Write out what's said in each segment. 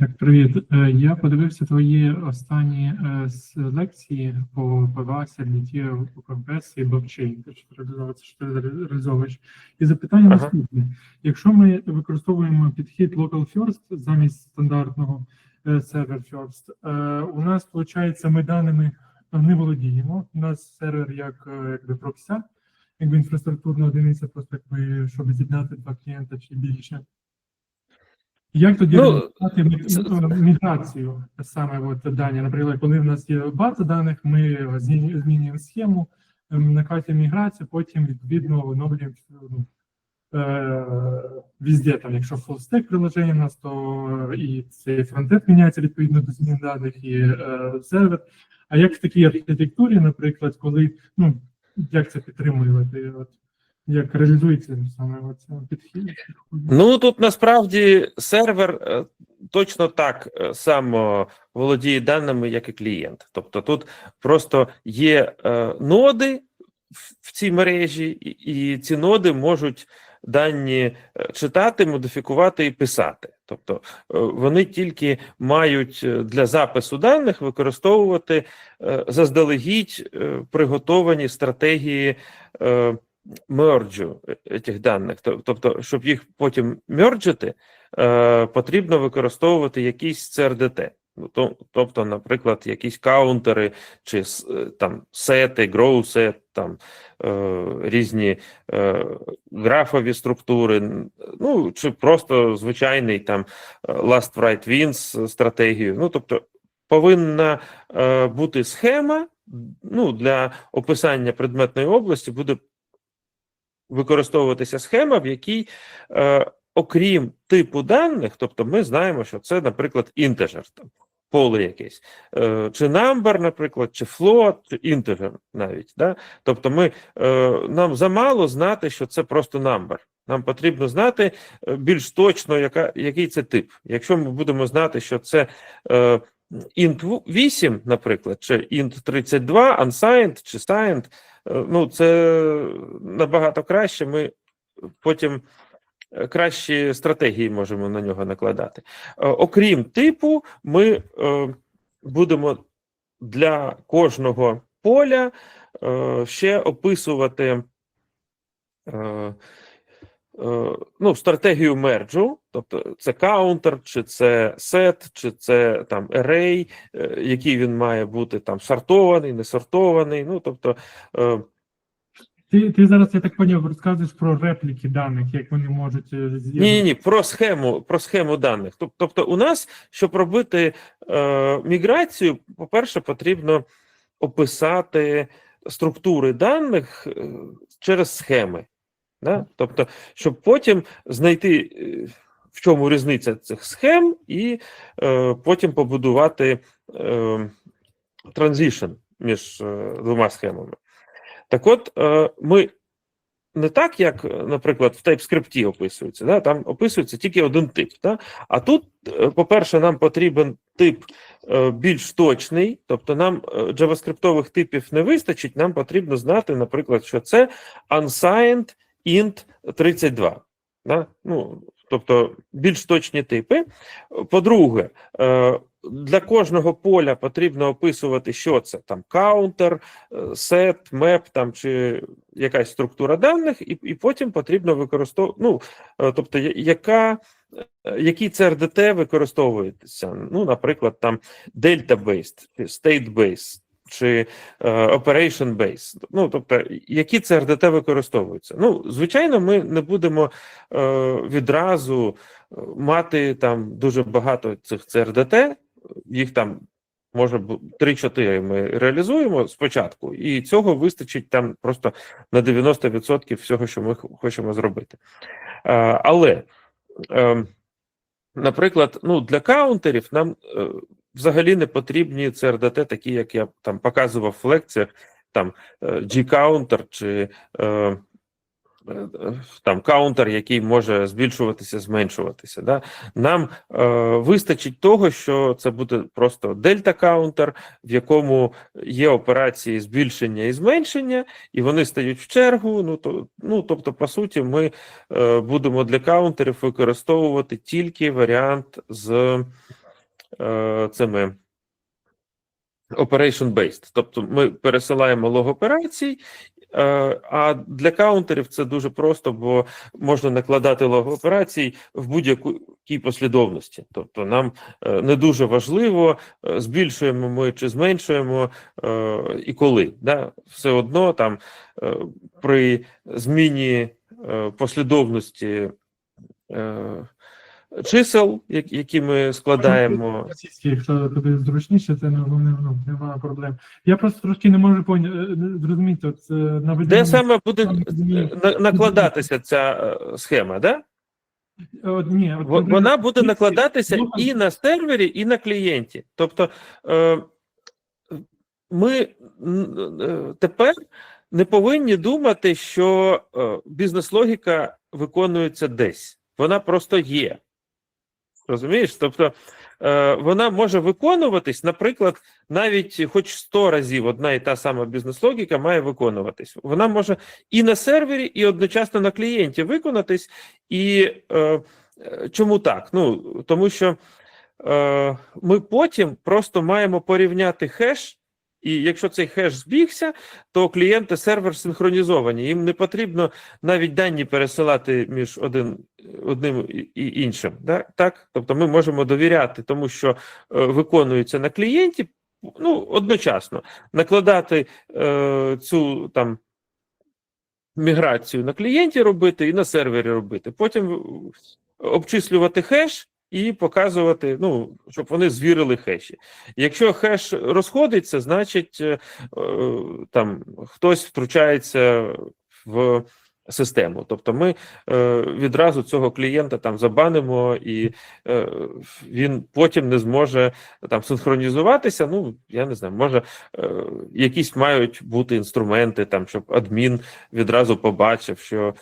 Так, привіт. Е, Я подивився твої останні е, лекції по PWAS, LDT, по компресії, блокчейн, те, що ти реалізовуєш, що ти реалізовуєш. І запитання Ага. наступне. Якщо ми використовуємо підхід local first замість стандартного е, server first, у нас, виходить, ми даними не володіємо. У нас сервер як якби прокся, якби інфраструктурна одиниця, просто якби, щоб з'єднати два клієнта чи більше. Як тоді Ну, це- е, міграцію саме от дані? Наприклад, коли в нас є база даних, ми змінюємо схему, ем, накатуємо міграцію, потім відповідно оновлюємо ну, е, везде, там, якщо stack приложення у нас, то і цей фронтенд міняється відповідно до змін даних, і е, сервер. А як в такій архітектурі, наприклад, коли ну як це підтримувати? От як реалізується саме оце підхід? Ну тут насправді сервер е, точно так е, само володіє даними, як і клієнт. Тобто тут просто є е, ноди в- цій мережі, і, ці ноди можуть дані читати, модифікувати і писати. Тобто вони тільки мають для запису даних використовувати заздалегідь приготовані стратегії. Е, мерджу е, цих даних. Тобто, щоб їх потім мерджити, е, потрібно використовувати якийсь CRDT. Ну, Тобто, наприклад, якісь каунтери чи е, там сети, set, там е, різні е, графові структури, ну чи просто звичайний там е, last write wins стратегію. Ну, тобто, повинна е, бути схема. Ну, для описання предметної області буде використовуватися схема, в якій, е, окрім типу даних, тобто ми знаємо, що це, наприклад, інтежер, там, поле якесь, е, чи number, наприклад, чи float, чи інтежер навіть. Да? Тобто, ми, е, нам замало знати, що це просто number. Нам потрібно знати е, більш точно, яка, який це тип. Якщо ми будемо знати, що це е, int 8, наприклад, чи int 32, unsigned чи signed, ну це набагато краще. Ми потім е, кращі стратегії можемо на нього накладати. Е, Окрім типу, ми е, будемо для кожного поля е, ще описувати. Е, Ну, стратегію мерджу, тобто це каунтер, чи це сет, чи це там array, е, який він має бути там сортований, не сортований. Ну, тобто, е, Ти, ти зараз, я так поняв, розказуєш про репліки даних, як вони можуть Ні, ні, ні, про схему, про схему даних. Тобто, у нас, щоб робити е, міграцію, по-перше, потрібно описати структури даних через схеми. Да? Тобто, щоб потім знайти, е, в чому різниця цих схем, і е, потім побудувати е, між е, двома схемами. Так от, е, ми не так, як, наприклад, в TypeScript описується, да? там описується тільки один тип. Да? А тут, е, по-перше, нам потрібен тип е, більш точний, тобто нам джаваскриптових типів не вистачить, нам потрібно знати, наприклад, що це unsigned int 32. Да? Ну, тобто більш точні типи. По-друге, е, для кожного поля потрібно описувати, що це там каунтер, сет, меп там чи якась структура даних, і, і потім потрібно використовувати. Ну, е, тобто, яка, е, який CRDT використовується? Ну, наприклад, там delta-based, state-based, чи е, operation-based. Ну, тобто, які CRDT використовуються? Ну, звичайно, ми не будемо е, відразу е, мати там дуже багато цих CRDT, їх там може бу- 3-4 ми реалізуємо спочатку, і цього вистачить там просто на 90% всього, що ми хочемо зробити. Але, е, наприклад, ну, для каунтерів нам взагалі не потрібні CRDT, такі, як я там показував в лекціях, там е, G-counter чи е, е, там каунтер, який може збільшуватися, зменшуватися. Да? Нам е, вистачить того, що це буде просто дельта-каунтер, в якому є операції збільшення і зменшення, і вони стають в чергу. Ну, то, ну тобто, по суті, ми е, будемо для каунтерів використовувати тільки варіант з е, цими operation-based. Тобто ми пересилаємо лог операцій, е, а для каунтерів це дуже просто, бо можна накладати лог операцій в будь-якій послідовності. Тобто нам е, не дуже важливо, збільшуємо ми чи зменшуємо і коли. Да? Все одно там при зміні послідовностності е, чисел, які ми складаємо. Російські, якщо тобі зручніше, це не, ну, немає проблем. Я просто трошки не можу е, зрозуміти, от е, наведення... Де саме буде накладатися ця е, схема? Да? От, ні, от, Вона буде накладатися і на сервері, і на клієнті. Тобто ми тепер не повинні думати, що бізнес-логіка виконується десь. Вона просто є. Розумієш? Тобто е, вона може виконуватись, наприклад, навіть хоч 100 разів одна і та сама бізнес-логіка має виконуватись. Вона може і на сервері, і одночасно на клієнті виконатись. І е, чому так? Ну, тому що е, ми потім просто маємо порівняти хеш. І якщо цей хеш збігся, то клієнти сервер синхронізовані. Їм не потрібно навіть дані пересилати між один, одним і- іншим. Да? Так? Тобто ми можемо довіряти тому, що е, виконується на клієнті, ну, одночасно, накладати е, цю там міграцію на клієнті робити і на сервері робити. Потім е, обчислювати хеш і показувати, ну, щоб вони звірили хеші. Якщо хеш розходиться, значить е, е, там хтось втручається в систему. Тобто ми е, відразу цього клієнта там забанимо, і він потім не зможе там синхронізуватися. Ну, я не знаю, може якісь мають бути інструменти, там, щоб адмін відразу побачив, що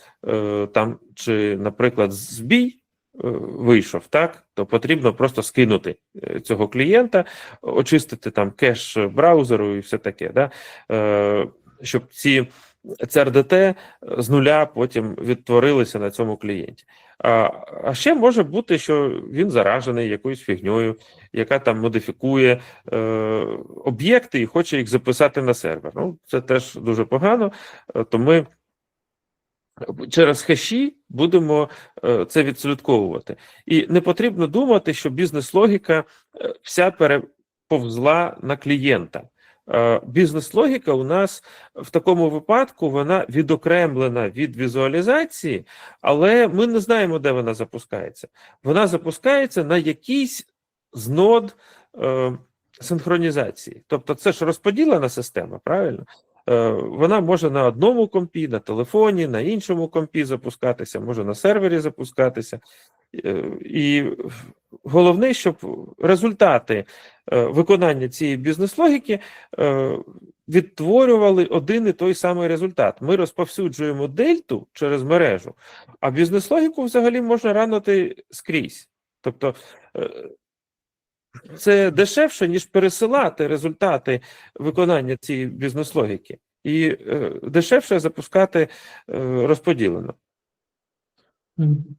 там, чи, наприклад, збій. Вийшов так, то потрібно просто скинути е, цього клієнта, очистити там кеш браузеру і все таке, да? е, щоб ці CRDT з нуля потім відтворилися на цьому клієнті. А, а ще може бути, що він заражений якоюсь фігньою, яка там модифікує е, об'єкти і хоче їх записати на сервер. Ну, це теж дуже погано, е, то ми через хеші будемо е, це відслідковувати. І не потрібно думати, що бізнес-логіка е, вся переповзла на клієнта. Е, Бізнес-логіка у нас в такому випадку вона відокремлена від візуалізації, але ми не знаємо, де вона запускається. Вона запускається на якійсь з нод е, синхронізації. Тобто, це ж розподілена система, правильно? Е, Вона може на одному компі, на телефоні, на іншому компі запускатися, може на сервері запускатися. Е, І головне, щоб результати е, виконання цієї бізнес-логіки відтворювали один і той самий результат. Ми розповсюджуємо дельту через мережу, а бізнес-логіку взагалі можна ранити скрізь. Тобто це дешевше, ніж пересилати результати виконання цієї бізнес-логіки, і е, дешевше запускати е, розподілено.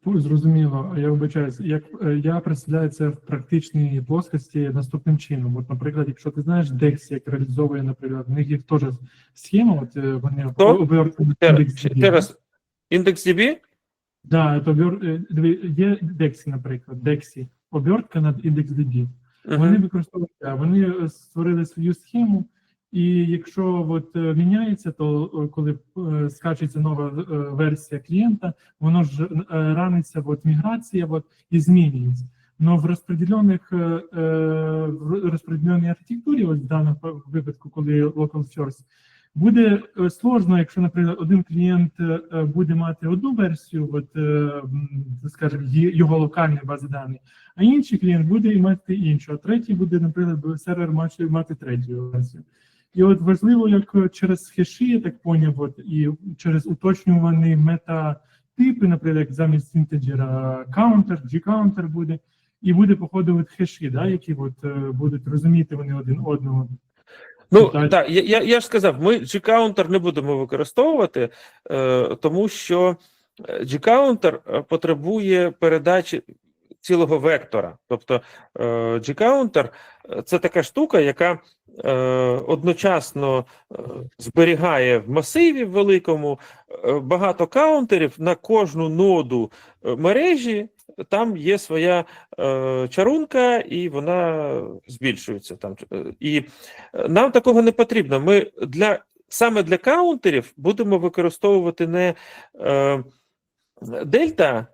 Зрозуміло, я вибачаюсь. Як е, я представляю це в практичній плоскості наступним чином. От, наприклад, якщо ти знаєш DEX, як реалізовує, наприклад, в них є теж схема, от е, вони Ще індекс DB. індекс DB? Да, то обер... е, є DEX, наприклад, DEX, обертка над індекс DB. Вони використовують, вони е, створили свою схему, і якщо от е, міняється, то е, коли скачується нова версія клієнта, воно ж раниться от міграція от, і змінюється. Но в розподілених е, в розпределеній архітектурі, ось в даному випадку, коли local first, буде е, сложно, якщо, наприклад, один клієнт е, е, буде мати одну версію, от, скажімо, його локальної бази даних, а інший клієнт буде мати іншу, а третій буде, наприклад, сервер мати, мати третю версію. І от важливо, як через хеші, я так поняв, от, і через уточнювані метатипи, наприклад, замість інтеджера counter, G-counter буде, і буде походу от хеші, да, які от, будуть розуміти вони один одного. Ну Далі. так, я, я, я ж сказав, ми G-counter не будемо використовувати, е, тому що е, G-counter е, потребує передачі. цілого вектора. Тобто е, G-counter – це така штука, яка е, одночасно е, зберігає в масиві великому е, багато каунтерів на кожну ноду е, мережі. Там є своя е, чарунка, і вона збільшується там. Е, І е, нам такого не потрібно. Ми для саме для каунтерів будемо використовувати не е, дельта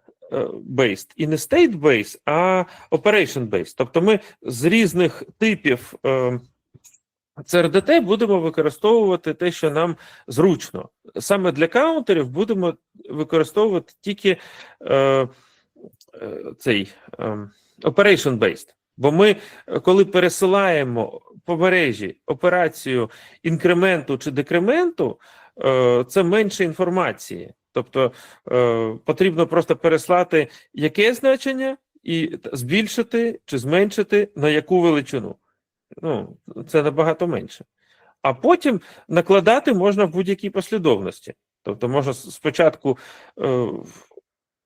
based і не based, а operation based. Тобто ми з різних типів CRDT будемо використовувати те, що нам зручно. Саме для каунтерів будемо використовувати тільки цей е, operation based. Бо ми, е, коли пересилаємо по мережі операцію інкременту чи декременту, е, це менше інформації. Тобто е, потрібно просто переслати яке значення і збільшити чи зменшити на яку величину. Ну, це набагато менше. А потім накладати можна в будь-якій послідовності. Тобто можна спочатку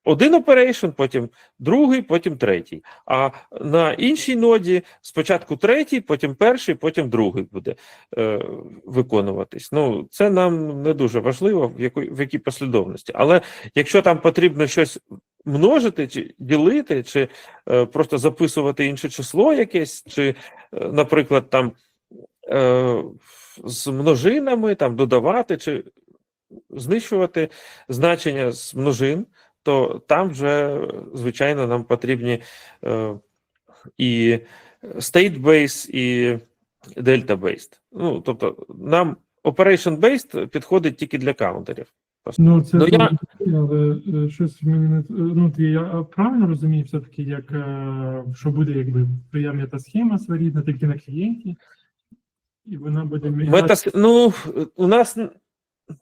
один оперейшн, потім другий, потім третій. А на іншій ноді спочатку третій, потім перший, потім другий буде е, виконуватись. Ну, це нам не дуже важливо, в, яку, в якій послідовності. Але якщо там потрібно щось множити, чи ділити, чи е, просто записувати інше число якесь, чи, е, наприклад, там е, з множинами там додавати, чи знищувати значення з множин, то там вже, звичайно, нам потрібні е, і state-based, і delta-based. Ну, тобто, нам operation-based підходить тільки для каунтерів. Ну, це Ну, я- але е, щось мені не ну, я правильно розумію, все-таки, як е, що буде, якби твоя метасхема своєрідна, тільки на клієнті, і вона буде Мета, ну, у нас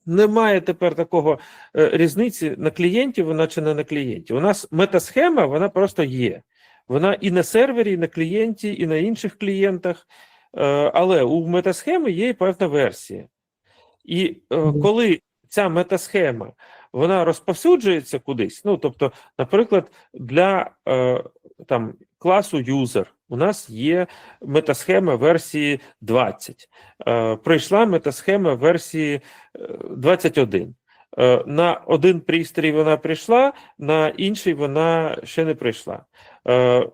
немає тепер такого е, різниці на клієнті вона чи не на клієнті. У нас метасхема, вона просто є. Вона і на сервері, і на клієнті, і на інших клієнтах. Е, Але у метасхеми є і певна версія. І е, коли ця метасхема вона розповсюджується кудись, ну тобто, наприклад, для там класу user у нас є метасхема версії 20. Е, прийшла метасхема версії е, 21. Е, на один пристрій вона прийшла, на інший вона ще не прийшла. Е,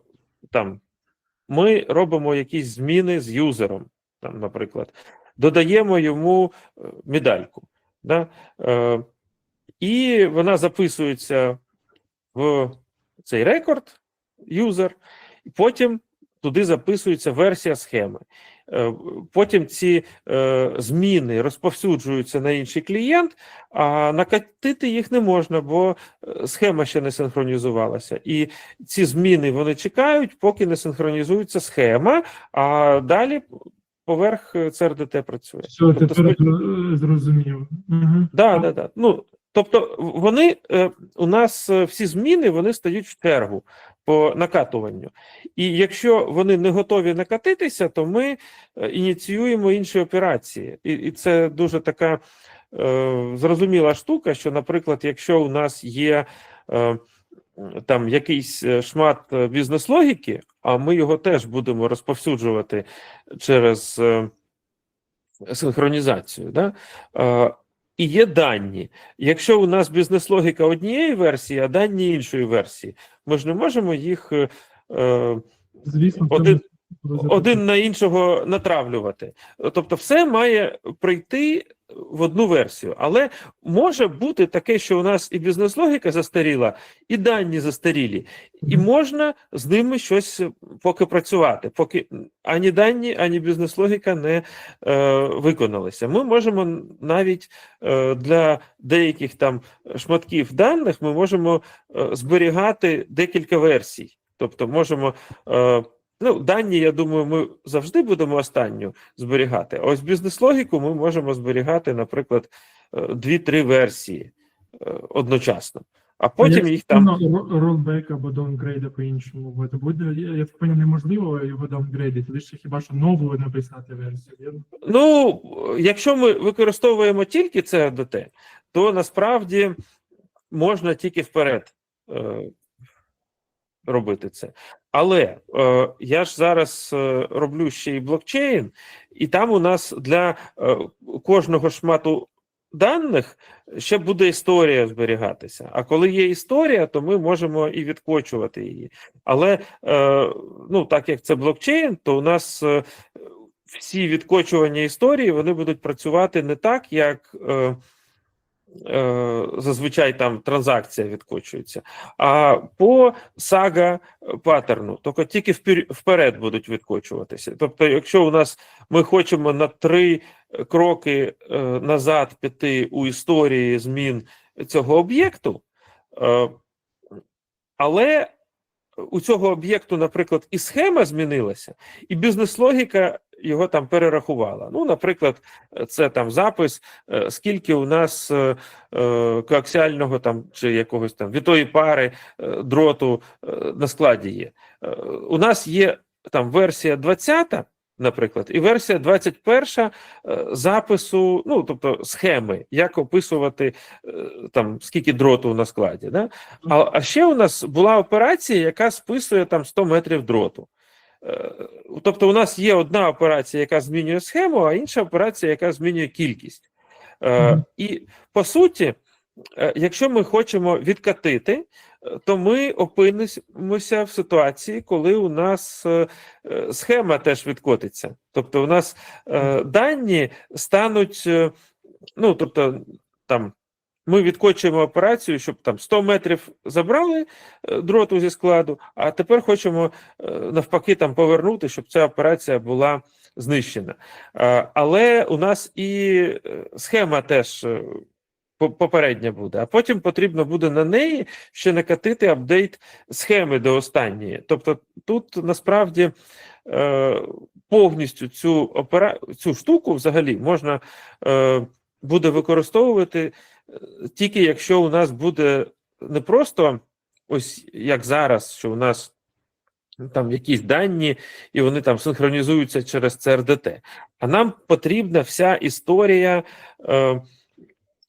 там ми робимо якісь зміни з юзером, там, наприклад, додаємо йому е, медальку. Да? Е, і вона записується в цей рекорд юзер, і потім туди записується версія схеми. Е, Потім ці е, зміни розповсюджуються на інший клієнт, а накатити їх не можна, бо е, схема ще не синхронізувалася. І ці зміни вони чекають, поки не синхронізується схема, а далі поверх е, CRDT працює. Все, Тобто тепер е, зрозумів. Угу. Да, да, да. Ну, тобто вони е, у нас е, всі зміни вони стають в чергу по накатуванню. І якщо вони не готові накатитися, то ми е, ініціюємо інші операції. І, і це дуже така е, зрозуміла штука, що, наприклад, якщо у нас є е, там якийсь шмат бізнес-логіки, а ми його теж будемо розповсюджувати через синхронізацію, да? І є дані. Якщо у нас бізнес-логіка однієї версії, а дані іншої версії, ми ж не можемо їх е, е, Звісно, Один- один на іншого натравлювати. Тобто, все має прийти в одну версію. Але може бути таке, що у нас і бізнес-логіка застаріла, і дані застарілі, і можна з ними щось поки працювати, поки ані дані, ані бізнес-логіка не е, виконалися. Ми можемо навіть е, для деяких там шматків даних ми можемо е, зберігати декілька версій. Тобто, можемо. Е, Ну, дані, я думаю, ми завжди будемо останню зберігати. А ось бізнес-логіку ми можемо зберігати, наприклад, е, дві-три версії е, одночасно, а потім їх там. ролбек або даунгрейда по-іншому. Це буде, я так поняв, неможливо його даунгрейдити, лише хіба що нову написати версію. Ну, якщо ми використовуємо тільки це CRDT, то насправді можна тільки вперед. Робити це. Але е, я ж зараз е, роблю ще й блокчейн, і там у нас для е, кожного шмату даних ще буде історія зберігатися. А коли є історія, то ми можемо і відкочувати її. Але е, ну, так як це блокчейн, то у нас е, всі відкочування історії вони будуть працювати не так, як. Е, Зазвичай там транзакція відкочується, а по сага паттерну, тільки тільки вперед будуть відкочуватися. Тобто, якщо у нас ми хочемо на три кроки е, назад піти у історії змін цього об'єкту, е, але у цього об'єкту, наприклад, і схема змінилася, і бізнес-логіка його там перерахувала. Ну, наприклад, це там запис, е, скільки у нас е, е, коаксіального там чи якогось там вітої пари е, дроту на складі є. У нас є там версія 20, наприклад, і версія 21 е, запису, ну тобто схеми, як описувати там скільки дроту на складі. Да? А, а ще у нас була операція, яка списує там 100 метрів дроту. Е, Тобто, у нас є одна операція, яка змінює схему, а інша операція, яка змінює кількість. Е, І по суті, е, якщо ми хочемо відкатити, то ми опинимося в ситуації, коли у нас схема теж відкотиться. Тобто, у нас дані стануть, ну тобто, там. Ми відкочуємо операцію, щоб там 100 метрів забрали е, дроту зі складу, а тепер хочемо е, навпаки там повернути, щоб ця операція була знищена. Е, Але у нас і схема теж попередня буде, а потім потрібно буде на неї ще накатити апдейт схеми до останньої. Тобто тут насправді повністю цю опера... цю штуку взагалі можна буде використовувати тільки якщо у нас буде не просто ось як зараз, що у нас там якісь дані, і вони там синхронізуються через CRDT. А нам потрібна вся історія е,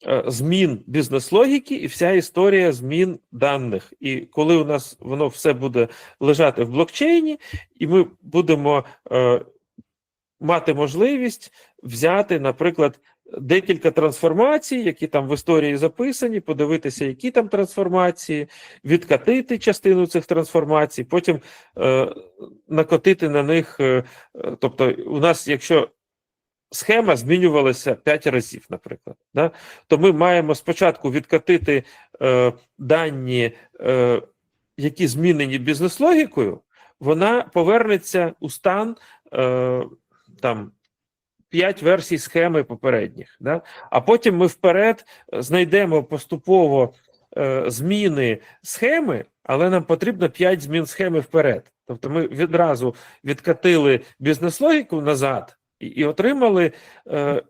е, змін бізнес-логіки і вся історія змін даних. І коли у нас воно все буде лежати в блокчейні, і ми будемо е, мати можливість взяти, наприклад, декілька трансформацій, які там в історії записані, подивитися, які там трансформації, відкатити частину цих трансформацій, потім е, накотити на них. Е, тобто, у нас, якщо схема змінювалася 5 разів, наприклад, да, то ми маємо спочатку відкатити е, дані, е, які змінені бізнес-логікою, вона повернеться у стан е, там. 5 версій схеми попередніх, да? а потім ми вперед знайдемо поступово е, зміни схеми, але нам потрібно 5 змін схеми вперед. Тобто ми відразу відкатили бізнес-логіку назад і, і отримали е,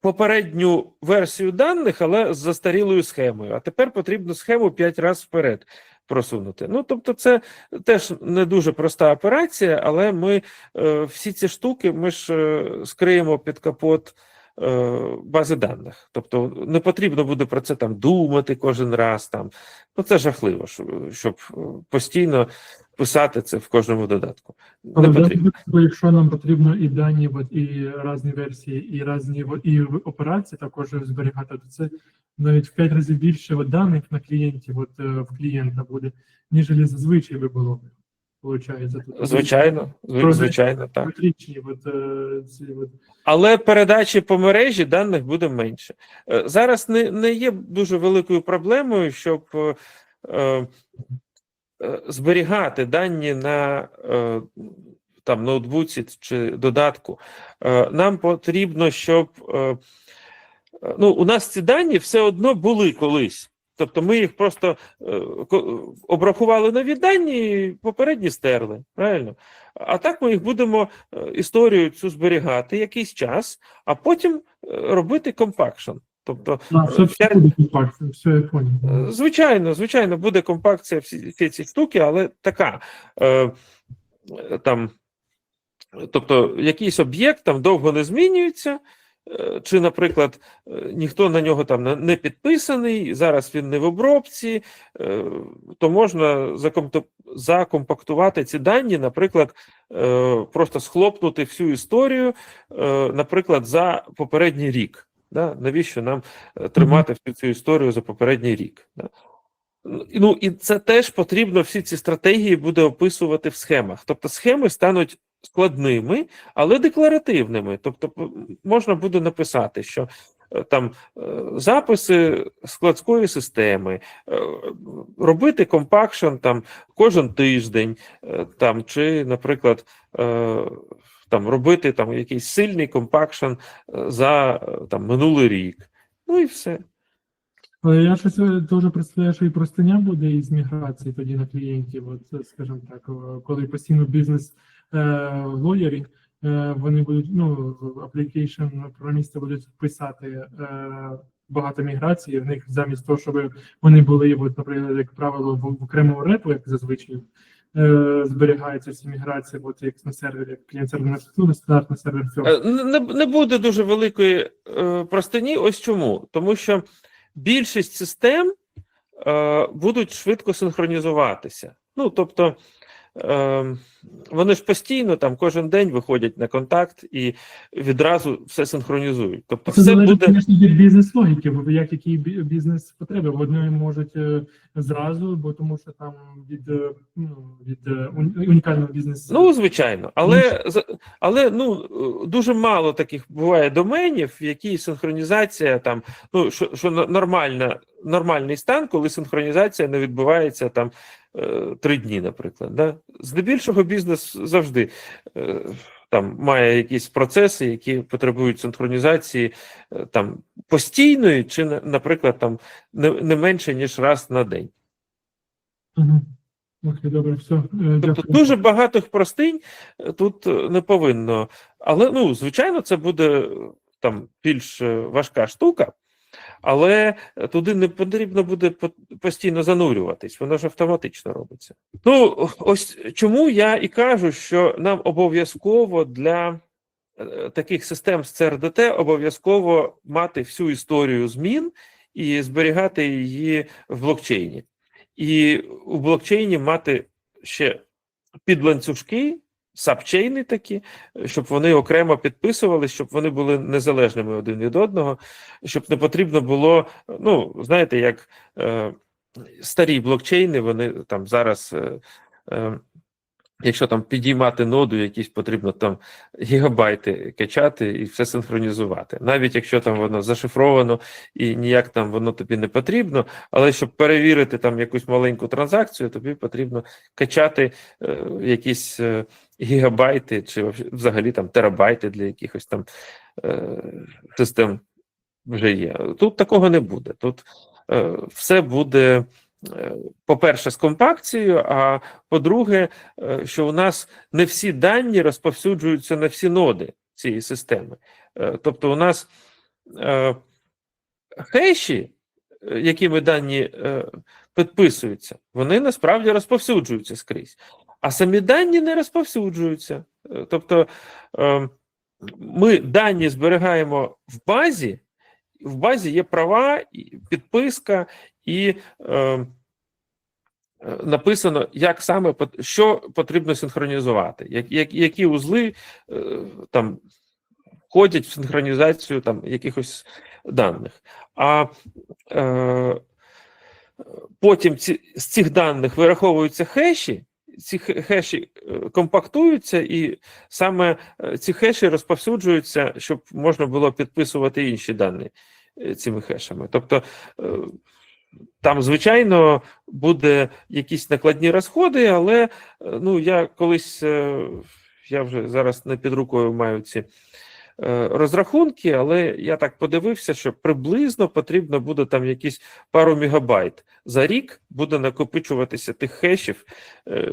попередню версію даних, але з застарілою схемою. А тепер потрібно схему 5 разів вперед просунути. Ну, тобто, це теж не дуже проста операція, але ми е, всі ці штуки ми ж е, скриємо під капот е, бази даних. Тобто не потрібно буде про це там думати кожен раз. Там. Ну, це жахливо, щоб, постійно писати це в кожному додатку. Але Не потрібно. якщо нам потрібно і дані, от, і різні версії, і різні і операції також зберігати, то це навіть в 5 разів більше от, даних на клієнті, от, е, в клієнта буде, ніж зазвичай би було. Получається, тут Звичайно, зв- звичайно, так. От, е, ці, от, Але передачі по мережі даних буде менше. Е, Зараз не, не є дуже великою проблемою, щоб е, зберігати дані на е, там, ноутбуці чи додатку. Е, Нам потрібно, щоб е, е, ну, у нас ці дані все одно були колись. Тобто ми їх просто е, обрахували нові дані, і попередні стерли. Правильно? А так ми їх будемо е, історію цю зберігати якийсь час, а потім е, робити компакшн. Тобто, а, все, все вся- буде компактно, все я понял. Е, Звичайно, звичайно, буде компакція всі, всі ці штуки, але така. Е, е, там, тобто, якийсь об'єкт там довго не змінюється, е, чи, наприклад, е, ніхто на нього там не- підписаний, зараз він не в обробці, е, то можна закомпактувати ці дані, наприклад, е, просто схлопнути всю історію, е, наприклад, за попередній рік. Да? Навіщо нам е, тримати всю цю історію за попередній рік? Да? Ну, і- Ну це теж потрібно всі ці стратегії буде описувати в схемах. Тобто схеми стануть складними, але декларативними. Тобто, можна буде написати, що е, там е, записи складської системи, робити компакшн там кожен тиждень, там чи, наприклад, там робити там якийсь сильний компакшн е, за е, там минулий рік. Ну і все. Але я щось е, дуже представляю, що і простиня буде із міграції тоді на клієнтів. От, скажімо так, коли постійно бізнес е, лоєрі, вони будуть, ну, application програмісти будуть писати багато міграції, в них замість того, щоб вони були, от, наприклад, як правило, в окремому репу, як зазвичай, е, зберігаються всі міграції, от як на сервері, як клієнт серверної архітектури, стандартний сервер цього. Е, Не, не буде дуже великої е, простині. Ось чому. Тому що більшість систем е, будуть швидко синхронізуватися. Ну, тобто, вони ж постійно там кожен день виходять на контакт і відразу все синхронізують. Тобто, Це все залежить, буде. звісно, від бізнес-логіки, бо як які бі- бізнес-потреби. Одної можуть е, зразу, бо тому що там від, е, ну, від е, унікального бізнесу. Ну, звичайно, але, але ну, дуже мало таких буває доменів, в якій синхронізація там, ну, що, що нормальна, нормальний стан, коли синхронізація не відбувається там три дні, наприклад. Да? Здебільшого бізнес завжди е, там має якісь процеси, які потребують синхронізації е, там постійної, чи, на- наприклад, там не, не менше, ніж раз на день. Угу. Окей, добре, все. е, Тобто дуже багатих простинь е, тут е, не повинно. Але ну, звичайно, це буде е, там більш е, важка штука, але е, туди не потрібно буде постійно занурюватись, воно ж автоматично робиться. Ну, ось чому я і кажу, що нам обов'язково для е, таких систем з ЦРДТ обов'язково мати всю історію змін і зберігати її в блокчейні. І у блокчейні мати ще підланцюжки, сапчейни такі, щоб вони окремо підписували, щоб вони були незалежними один від одного, щоб не потрібно було, ну, знаєте, як е, старі блокчейни, вони там зараз. Е, е, Якщо там підіймати ноду, якісь потрібно там гігабайти качати і все синхронізувати. Навіть якщо там воно зашифровано і ніяк там воно тобі не потрібно, але щоб перевірити там якусь маленьку транзакцію, тобі потрібно качати е, якісь е, гігабайти чи взагалі там терабайти для якихось там е, систем вже є. Тут такого не буде. Тут е, все буде, е, по-перше, з компакцією, а по-друге, е, що у нас не всі дані розповсюджуються на всі ноди цієї системи. Е, Тобто, у нас хеші, якими дані підписуються, вони насправді розповсюджуються скрізь, а самі дані не розповсюджуються. Е, Тобто е, ми дані зберігаємо в базі, в базі є права, підписка і. Е, е, Написано, як саме що потрібно синхронізувати, як, як, які узли е, там входять в синхронізацію там якихось даних. А е, потім ці, з цих даних вираховуються хеші, ці хеші е, компактуються, і саме е, ці хеші розповсюджуються, щоб можна було підписувати інші дані е, цими хешами. Тобто там, звичайно, буде якісь накладні розходи, але ну, я колись, я вже зараз не під рукою маю ці розрахунки, але я так подивився, що приблизно потрібно буде там якісь пару мегабайт за рік буде накопичуватися тих хешів, е,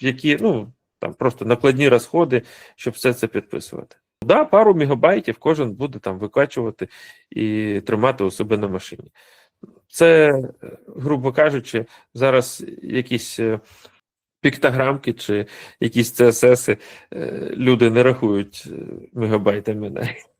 які ну там просто накладні розходи, щоб все це підписувати. Да, пару мегабайтів кожен буде там викачувати і тримати у себе на машині. Це, е, грубо кажучи, зараз якісь е, піктограмки чи якісь CSS люди не рахують е, мегабайтами навіть.